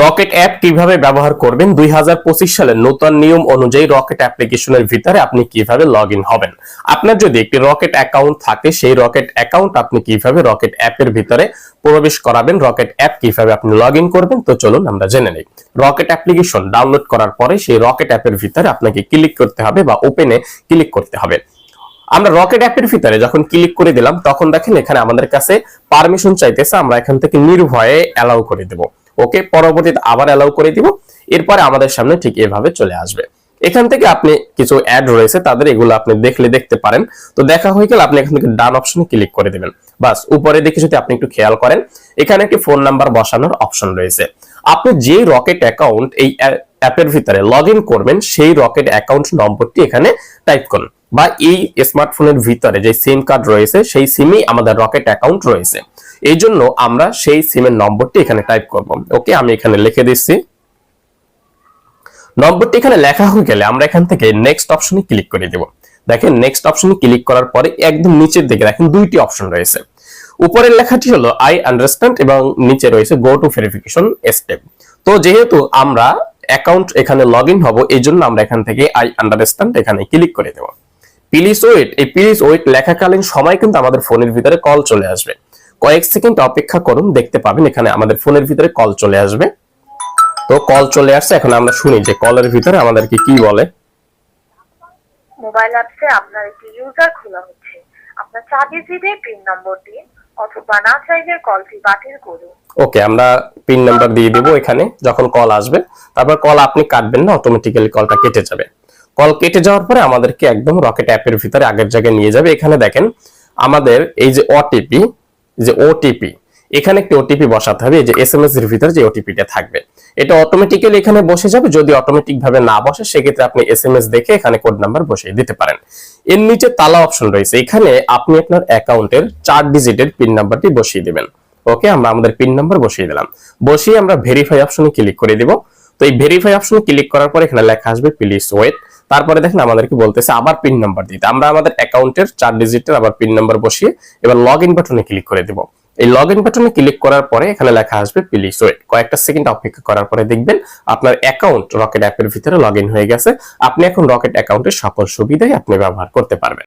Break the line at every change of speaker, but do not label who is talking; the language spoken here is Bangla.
রকেট অ্যাপ কীভাবে ব্যবহার করবেন? দুই হাজার পঁচিশ সালের নতুন নিয়ম অনুযায়ী রকেট অ্যাপ্লিকেশনের ভিতরে আপনি কীভাবে লগ হবেন? আপনার যদি একটি রকেট অ্যাকাউন্ট থাকে, সেই রকেট অ্যাকাউন্ট আপনি কীভাবে রকেট অ্যাপের ভিতরে প্রবেশ করাবেন? রকেট অ্যাপ কীভাবে আপনি লগ করবেন? তো চলুন আমরা জেনে নিই। রকেট অ্যাপ্লিকেশন ডাউনলোড করার পরে সেই রকেট অ্যাপের ভিতরে আপনাকে ক্লিক করতে হবে বা ওপেনে ক্লিক করতে হবে। আমরা রকেট অ্যাপের ভিতরে যখন ক্লিক করে দিলাম, তখন দেখেন এখানে আমাদের কাছে পারমিশন চাইতেছে, আমরা এখান থেকে নির্ভয়ে অ্যালাউ করে দেব। ওকে পরবর্তীতে আবার অ্যালাউ করে দিব। এরপরে আমাদের সামনে ঠিক এভাবে চলে আসবে। এখান থেকে আপনি কিছু অ্যাড রয়েছে, তাদের এগুলো আপনি দেখলে দেখতে পারেন। তো দেখা হয়ে গেলে আপনি এখান থেকে ডান অপশনে ক্লিক করে দিবেন। বাস, উপরে দেখে যদি আপনি একটু খেয়াল করেন, এখানে একটি ফোন নাম্বার বসানোর অপশন রয়েছে। আপনি যে রকেট অ্যাকাউন্ট এই অ্যাপের ভিতরে লগ করবেন, সেই রকেট অ্যাকাউন্ট নম্বরটি এখানে টাইপ করুন। বা এই স্মার্টফোনের ভিতরে যে সিম কার্ড রয়েছে, সেই সিমই আমাদের রকেট অ্যাকাউন্ট রয়েছে। এই জন্য আমরা সেই সিমের নম্বরটি এখানে টাইপ করব। ওকে আমি এখানে লিখে দিচ্ছি। নম্বরটি এখানে লেখা হয়ে গেলে আমরা এখান থেকে নেক্সট অপশনে ক্লিক করে দেব। দেখেন নেক্সট অপশনে ক্লিক করার পরে একদম নিচের দিকে দেখেন দুইটি অপশন রয়েছে। উপরের লেখাটি হলো আই আন্ডারস্ট্যান্ড এবং নিচে রয়েছে গো টু ভেরিফিকেশন স্টেপ তো যেহেতু আমরা অ্যাকাউন্ট এখানে লগ ইন হব এই জন্য আমরা এখান থেকে আই আন্ডারস্ট্যান্ড এখানে ক্লিক করে দেব। প্লিজ ওয়েট এই প্লিজ ওয়েট লেখাকালীন সময় কিন্তু আমাদের ফোনের ভিতরে কল চলে আসবে। কয়েক সেকেন্ড অপেক্ষা করুন দেখতে পাবেন এখানে আমাদের ফোনের ভিতরে কল চলে আসবে। তো কল চলে আসছে এখন আমরা শুনি যে কলের ভিতরে আমাদেরকে কি বলে।
মোবাইল অ্যাপসে আপনার একটি ইউজার খোলা হচ্ছে। আপনার চার ডিজিটের পিন নম্বর দিন অথবা না চাইলে কলটি বাতিল করুন।
ওকে আমরা পিন নাম্বার দিয়ে দেবো এখানে যখন কল আসবে। তারপর কল আপনি কাটবেন না অটোমেটিক্যালি কলটা কেটে যাবে। কল কেটে যাওয়ার পরে আমাদেরকে একদম রকেট অ্যাপের ভিতরে আগের জায়গায় নিয়ে যাবে। এখানে দেখেন আমাদের এই যে ওটিপি যে ওটিপি এখানে একটি ওটিপি বসাতে হবে যে এসএমএস এর ভিতরে যে ওটিপিটা থাকবে। এটা অটোমেটিক্যালি এখানে বসে যাবে, যদি অটোমেটিক ভাবে না বসে, সেক্ষেত্রে আপনি এসএমএস দেখে এখানে কোড নাম্বার বসিয়ে দিতে পারেন। এর নিচে তালা অপশন রয়েছে, এখানে আপনি আপনার অ্যাকাউন্টের চার ডিজিটের পিন নাম্বারটি বসিয়ে দিবেন। ওকে আমরা আমাদের পিন নাম্বার বসিয়ে দিলাম। বসিয়ে আমরা ভেরিফাই অপশনে ক্লিক করে দিব। তো এই ভেরিফাই অপশনে ক্লিক করার পর এখানে লেখা আসবে প্লিজ ওয়েট তারপরে দেখেন আমাদেরকে বলতেছে আবার পিন নাম্বার দিতে। আমরা আমাদের অ্যাকাউন্টের চার ডিজিটের আবার পিন নাম্বার বসিয়ে এবার লগ ইন বাটনে ক্লিক করে দিব। এই লগ ইন বাটনে ক্লিক করার পরে এখানে লেখা আসবে প্লিজ ওয়েট কয়েকটা সেকেন্ড অপেক্ষা করার পরে দেখবেন আপনার অ্যাকাউন্ট রকেট অ্যাপের ভিতরে লগ হয়ে গেছে। আপনি এখন রকেট অ্যাকাউন্টের সকল সুবিধাই আপনি ব্যবহার করতে পারবেন।